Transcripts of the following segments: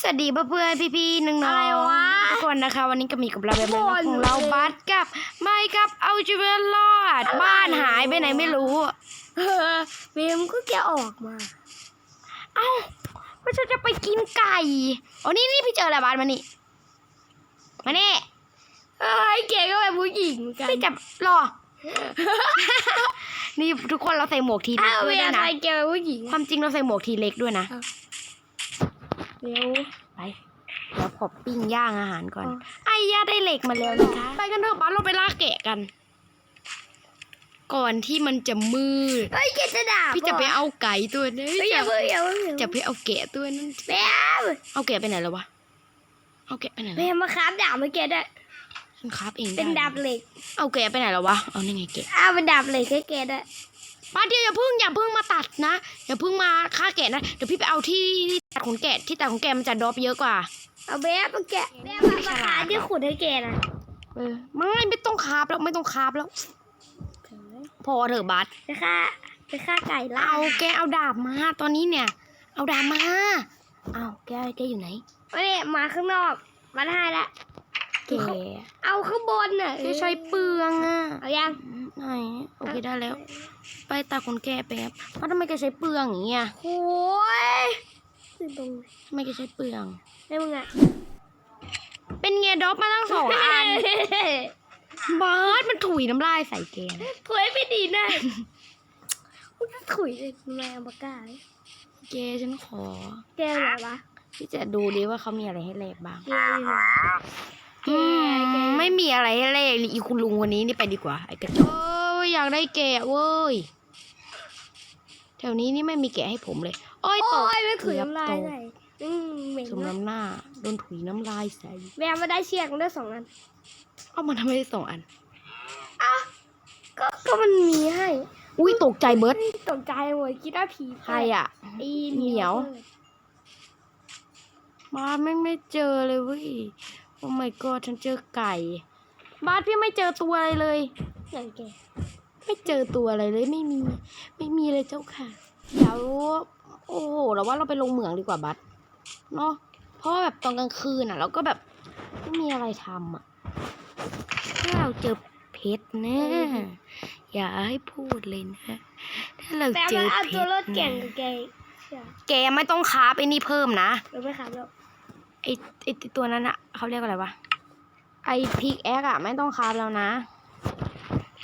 สวัสดีเพื่อนๆพี่ๆน้องอะไรวะๆทุกคนนะคะ วันนี้ก็มีกับเราแบบนั้นบ่นของเราเลยบัสกับไม่กับเอาชีวิตรอด บ้านหายไปไหนไม่รู้เออเวมก็แกออกมา เอ้าว่าฉันจะไปกินไก่อ๋อนี่นี่พี่เจอแล้วบัสมานี่มานี่เอ้ยแกก็เป็นผู้หญิงเหมือนกันพี่จะรอนี่ทุกคนเราใส่หมวกทีเล็อ้ากวด้เววยมนะทำไมแกเป็นผู้หญิงความจริงเราใส่หมวกทีเล็กด้วยนะ เร็วไปเดี๋ยวขอปิ้งย่างอาหารก่อนอ๋อไอ้ย่าได้เหล็กมาแล้วนะคะ ไปกันเถอะบ้านเราไปล่าแกะกัน ก่อนที่มันจะมืดเฮ้ยแกจะด่าพี่จะไปเอาไก่ตัวนี้เฮ้ยอย่าเพิ่งอย่าเพิ่งอย่าจะเพิ่งไปเอาแกะตัวนั้นแวมเอาแกะไปไหนแล้ววะเอาแกะไปไหนแวแล้วมมาครับดาบมาแกได้ฉันคราฟเองเป็นดาบเหล็ก เอาแกะไปไหนแล้ววะเอานี่ไงแกะอ้าวเป็นดาบเหล็กให้แกได้ ป้าเดียวอย่าเพิ่งอย่าเพิ่งมาตัดนะอย่าเพิ่งมาฆ่าแกะนะเดี๋ยวพี่ไปเอาที่ที่ตัดขนแกะที่ตัดขนแกะมันจะดรอปเยอะกว่า เอาแวมมาแกะแวมมาประคาที่ขุดให้แกนะเออไม่ไม่ต้องคราฟแล้วไม่ต้องคราฟแล้วพอเถอะบัสไปฆ่าไปฆ่าไก่ล่าเอาแกเอาดาบมาตอนนี้เนี่ย เอาดาบมาเอาแกแกอยู่ไหนไม่ได้มาข้างนอกมาได้ละแกเอาข้างบนน่ะแกใช้เปลืองอะเอายัง ไหนโอเคได้แล้ว ไปตาคนแก่แป๊บว่าทำไมแกใช้เปลืองอย่างเงี้ยโอ้ยขึ้นตรงไหนทำไมแกใช้เปลืองได้มึงอะเป็นไงดรอปมาตั้งสองอันบาสมันถุยน้ำลายใส่แกนะถุยไม่ดีแน่กูจะถุยเลยแมวปากกาเลยแกฉันขอ แกอะไรวะที่จะดูดิว่าเขามีอะไรให้แลกบ้างแกอยู่ไหนอืมแกไม่มีอะไรให้แลกนี่อีคุณลุงวันนี้นี่ไปดีกว่าไอ้กระจอกเอ้ยอยากได้แกะเว้ย แถวนี้นี่ไม่มีแกะให้ผมเลย โอ้ยโอ้ตกยไม่ถุยน้ำลายเกือบตกใส่อืมเหม็นสมนะน้ำหน้าโดนถุยน้ำลายใส่แมวมาได้เชือกมาได้สองอัน เอามาทำไมได้สองอันอ้าวก็ก็มันมีให้ อุ้ยตกใจเบิร์ดตกใจหมดคิดว่าผีใครอะไอ้เหมียวบ้านไม่ไม่เจอเลยเว้ย โอ้ my god ฉันเจอไก่ บ้านพี่ไม่เจอตัวอะไรเลยอย่างแก ไม่เจอตัวอะไรเลยไม่มี ไม่มีเลยเจ้าค่ะเดี๋ยวโอ้โหเราว่าเราไปลงเหมืองดีกว่าบัสเนาะเพราะว่าแบบตอนกลางคืนอะ เราก็แบบไม่มีอะไรทำอะถ้าเราเจอเพชรนะอย่าให้พูดเลยนะ ถ้าเราแต่เจมันอเอาเพตัวรชถรแก่งนะกับแกเชื่อแกไม่ต้องคาบไอ้นี่เพิ่มนะเราไม่ขับแล้วไอ้ไอ้ตัวนั้นอะเขาเรียกอะไรวะไอ้พิกแอคอะไม่ต้องคาบแล้วนะ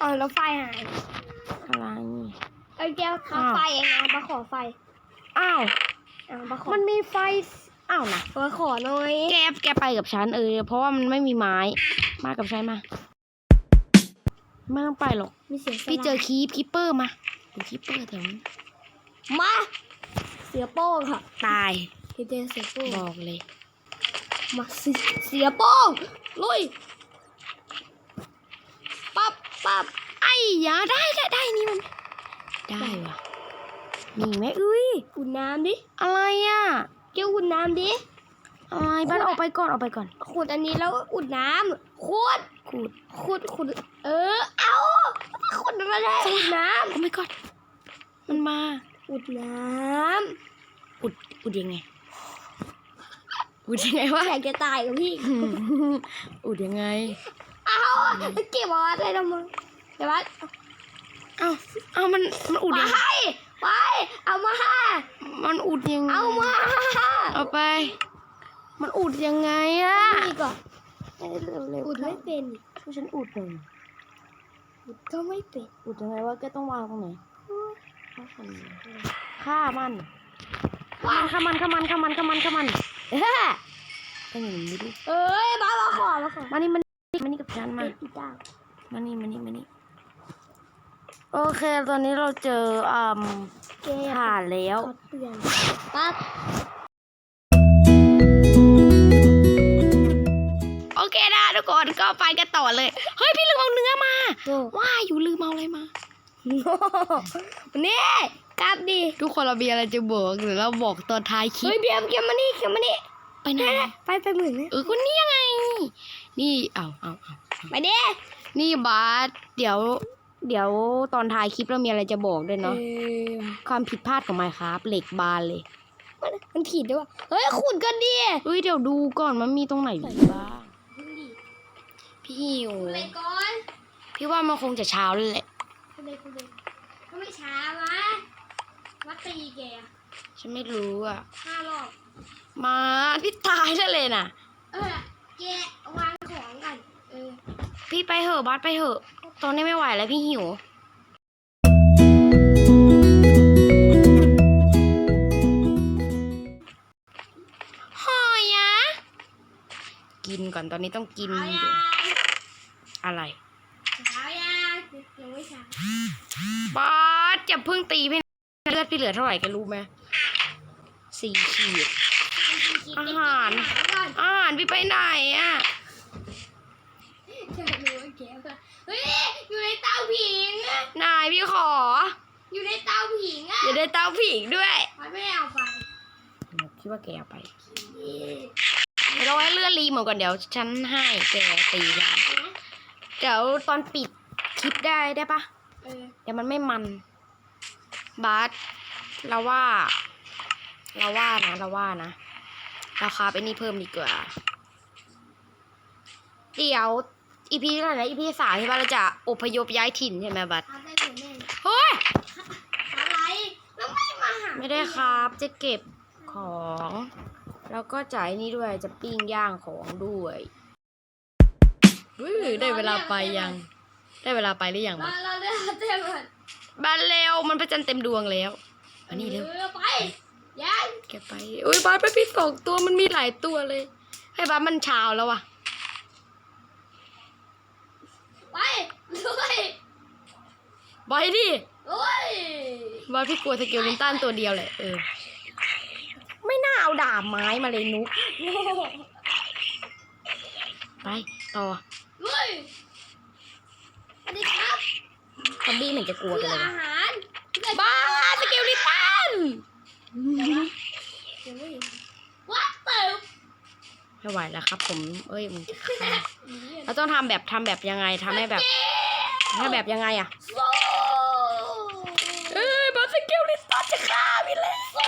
เออแล้วไฟหายอะไรไอ้แก้วขับอ้าวไฟเองนะมาขอไฟอ้าวเอามาขอมันมีไฟสอ้าวนะมาขอหน่อยแกแกไปกับฉันเออเพราะว่ามันไม่มีไม้ มากับฉันมา ไม่ต้องไปหรอกมีเสียงสพี่เจอลายคีปคีปเปอร์มาดูคีปเปอร์แถวนี้มาเสียโป้งค่ะตายพี่เจอเสียโป้งบอกเลย มาสิเสียโป้งลุย ปั๊บปั๊บไอ้ยาได้ได้ได้นี่มัน ได้วะมีไหมเอ้ยอุ่นน้ำดิอะไรอะเกี่ยวอุ่นน้ำดิอะไรบ้านออกไปก่อนออกไปก่อนขุดอันนี้แล้วอุ่นน้ำขุดขูดขุดขุด เออ เอาขุดมาได้อุ่นน้โอ้ไม่ก่อนมันมาำอุ่นน้อุดอุดยังไงอุดยังไงำวะอยากจะตายกับพี่อุดยังไง เอาเก็บเอาไว้ได้แล้วมึงเดี๋ยวว่าเอ้าเอ้ามันมันอุดไปยังไงไปเอามามันอุดยังไงเอามาเอาไป มันอุดยังไงอะนี่ก่อนเร็วเร็วอุดไม่เป็นช่วยฉันอุดหน่อยอุดก็ไม่เป็นอุดยังไงวะแกต้องวางตรงไหนฆ่ามันฆ่ามันฆ่ามันฆ่ามันฆ่ามันฆ่ามันเฮ้ยเป็นอย่างนี้ดิเอ้ยมามาขอมาขอมานี่มัน มานี่กับฉันมาอีกดาวมานี่มานี่มานี่ โอเค ตอนนี้เราเจออ่าแกผ่านแล้วขอเตือนปั๊บโอเคนะทุกคนก็ไปกันต่อเลย เฮ้ย พี่ลืมเอาเนื้อมาโอ้ว่าอยู่ลืมเอาอะไรมานี่กลับดิ ทุกคนเรามีอะไรจะบอกหรือเราบอกตอนท้ายคลิเฮ้ยปเบียร์เบียร์มานี่เขียนมานี่ ไปไหน ไปไปหมื่นนะเออก็นี่ยังไง นี่เอาเอาเอาไปดินี่บาสเดี๋ยว เดี๋ยวตอนท้ายคลิปเรามีอะไรจะบอกด้วยเนาะออความผิดพลาดของไมค์ครับเหล็กบานเลย มันมันถีบได้ว่าเฮ้ยขุดกันดิเฮ้ยเดี๋ยวดูก่อนมันมีตรงไหนบ้างพี่หิวขุดเลยก่อนพี่ว่ามันคงจะเช้าเลยแหละขุดเลยขุดเลยก็ไม่ช้าวะวัดตีแกอะฉันไม่รู้อะห้ารอบมาพี่ตายแล้วเลยน่ะ เออแกวางของกันเออ พี่ไปเหอะบัสไปเหอะ ตอนนี้ไม่ไหวแล้วพี่หิว หอยอะกินก่อนตอนนี้ต้องกินเช้าอยู่ยังอะไรเช้ายังยังไม่เช้าบัสอย่าเพิ่งตีพี่เลือดพี่เหลือเท่าไหร่แกรู้ไหมสี่ขีด อาหารก่อนอาหารพี่ไปไหนอะจะรู้ว่าแกว่าเฮ้ยอยู่ในเตา ผิงอะนายพี่ขอ อยู่ในเตาผิงอะอย่าได้เต้าผีกด้วยพอยไม่เอาไปคิดว่าแกเอาไปเดี๋ยวเราให้เลื่อนรีโมทก่อนเดี๋ยวฉันให้แกตีกันเดี๋ยวตอนปิดคลิปได้ได้ปะเออเดี๋ยวมันไม่มันบาสเราว่า เราว่านะเราว่านะเราคาไปนี่เพิ่มดีกว่า เดี๋ยว อีพีอะไรนะอีพีสามใช่ปะเราจะอพยพย้ายถิ่นใช่ไหมบัสทำได้ผลแน่เฮ้ย อะไรแล้วไม่มาหาไม่ได้ครับ จะเก็บของ แล้วก็จ่ายนี่ด้วยจะปิ้งย่างของด้วยได้เวลาไปยัง ได้เวลาไปหรือยังเราบัสเราได้เต็มหมดบัสเร็วมันประจันทร์เต็มดวงแล้วอันนี้เร็วออไปยังแกไปอุ้ยบาสไปพี่สองตัวมันมีหลายตัวเลยให้บาสมันเช้าแล้ววะ ไปด้วยไปดิด้วยบาสพี่กลัวสเกลลินตันตัวเดียวแหละเออ ไม่น่าเอาดาบไม้มาเลยนุก ไป ต่อด้วยสวัสดีครับซอมบี้เหมือนจะกลัวเพื่กันอเลยอาวะหารเพื่อบ้าสเกลลินตันวัดเติมไม่ไหวแล้วครับ ผม เอ้ยมันจะฆ่า เราต้องทำแบบทำแบบยังไงทำให้แบบให้แบบยังไงอะโซ่เอ้ยบาสสเกลลินตันจะฆ่าพี่แล้วโซ่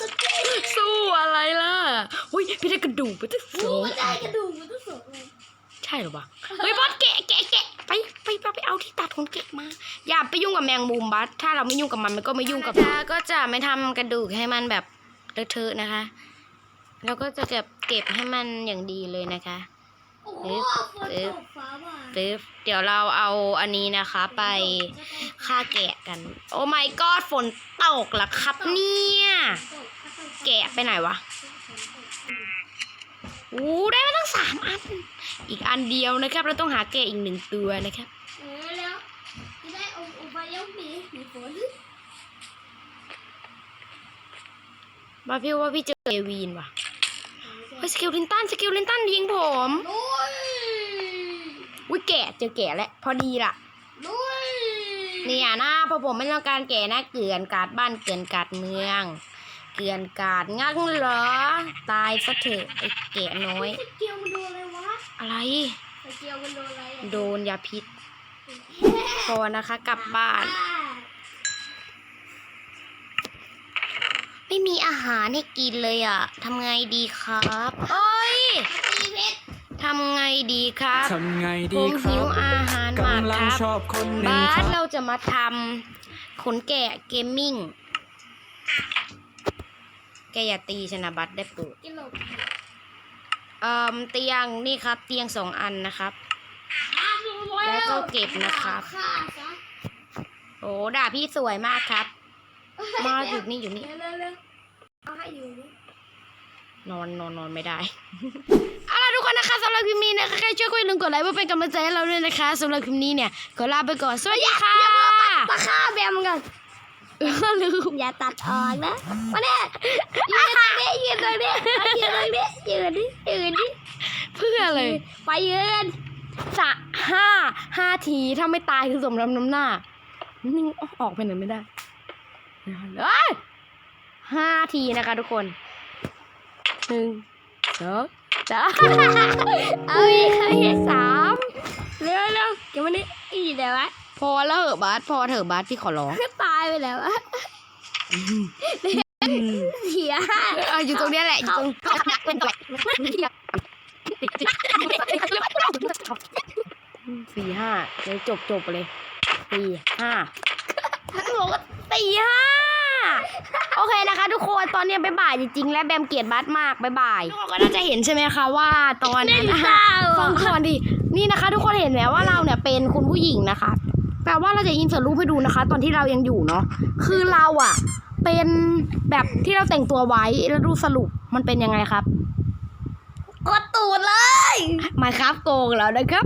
สเต็ปสู้อะไรล่ะอุ้ยพี่ได้กระดูกไปตั้งสโอ้องยได้กระดูกมันต้องสองเลยใช่หรอวะเฮ้ยบอสแกะแกะแกะไปไปไปไปเอาที่ตัดขนแกะมา อย่าไปยุ่งกับแมงมุมบัสถ้าเราไม่ยุ่งกับมันมันก็ไม่ยุ่งกับเราก็จะไม่ทำกระดูกให้มันแบบเลอะเทอะนะคะ เราก็จะเก็บเก็บให้มันอย่างดีเลยนะคะ โอ้โหฝนตกฟ้าผ่าปึ๊บเดี๋ยวเราเอาอันนี้นะคะไปฆ่าแกะกัน โอ้ my god ฝนตกล้วครับเนี่ย แกะไปไหนวะโอ้ได้มาตั้งสามอัน อีกอันเดียวนะครับ เราต้องหาแกะอีกหนึ่งตัวนะครับเออแล้วได้อุบายกหนีหนีฝนมาพี่ว่าพี่เจอเอวีนว่ะเฮ้ยสกิลลินตันสกิลลินตันยิงผม ลุยอุ้ยแกะเจอแกะแล้วพอดีล่ะลุยเนี่ยนะพอผมไม่ต้องการแกะนะเกลื่อนกาดบ้านเกลื่อนกาดเมือง เกลื่อนกาดงักเหรอ ตายซะเถอะไอ้แกะน้อยสเกียวมันโดนอะไรวะอะไรสเกียวมันโดนอะไรอะโดนยาพิษพอนะคะกลับบ้านอ่าไม่มีอาหารให้กินเลยอะทำไงดีครับเอ้ยตีเพชร ทำไงดีครับทำไงผดีมครัหิวบอาหารมากกำลัคงรับชอบคนหนึ่งบาคสรับเราจะมาทำขนแกะเกมมิ่ง แกอย่าตีชนะบัตได้โปรดกิโลเอ่อเตียงนี่ครับ เตียงสองอันนะครับฆ่าดูแล้วก็เก็บนะครับฆ่าซะโอ้ด่าพี่สวยมากครับ มาอยู่นี่อยู่นี่เร็วๆเร็วๆเอาให้อยู่นี่นอนนอนนอนไม่ได้เอาล่ะทุกค นนะคะสำหรับคลิปนี้นะคะใครช่วยกดอย่าลืมกดไลค์เพื่อเป็นกำลังใจให้เราด้วยนะคะสำหรับคลิปนี้เนี่ยขอลาไปก่อนสวัสดีค่ะมาฆ่าแบมกันเออลืมอย่าตัดออกนะมาเนี่ยยืนตรงนี้ยืนตรงนี้ยืนตรงนี้ยืนนี่ยืนนี่เพื่ออะไรไปยืนสะห้าห้าทีถ้าไม่ตายคือสมน้ำน้ำหน้านิ่งออกไปไหนไม่ได้เอ้ยห้าทีนะคะทุกคนหนึ่งสอง สามเอาอีกเอาอีกสามเร็วเร็วเดี๋ยวมันนี่อีเดี๋ยววะพอแล้วเหอะบาสพอเถอะบาสพี่ขอร้องก็ตายไปแล้วอะเสียห้าเอออยู่ตรงเนี้ยแหละอยู่ตรงสี่ห้าเลยจบจบไปเลยสี่ห้าบอกว่าสี่ห้า โอเคนะคะ ทุกคนตอนเนี้ยบ๊ายบายจริงๆและแบมเกลียดบัสมากบ๊ายบายทุกคนก็น่าจะเห็นใช่ไหมคะว่าตอนนั้นเศร้า ฟังก่อนดินี่นะคะ ทุกคนเห็นไหมว่าเราเนี่ยเป็นคุณผู้หญิงนะคะแปลว่าเราจะอินเสิร์ตรูปให้ดูนะคะ ตอนที่เรายังอยู่เนาะคือเราอะเป็นแบบที่เราแต่งตัวไว้แล้วดูสรุปมันเป็นยังไงครับกดตูดเลยมาครับโกงแล้วนะครับ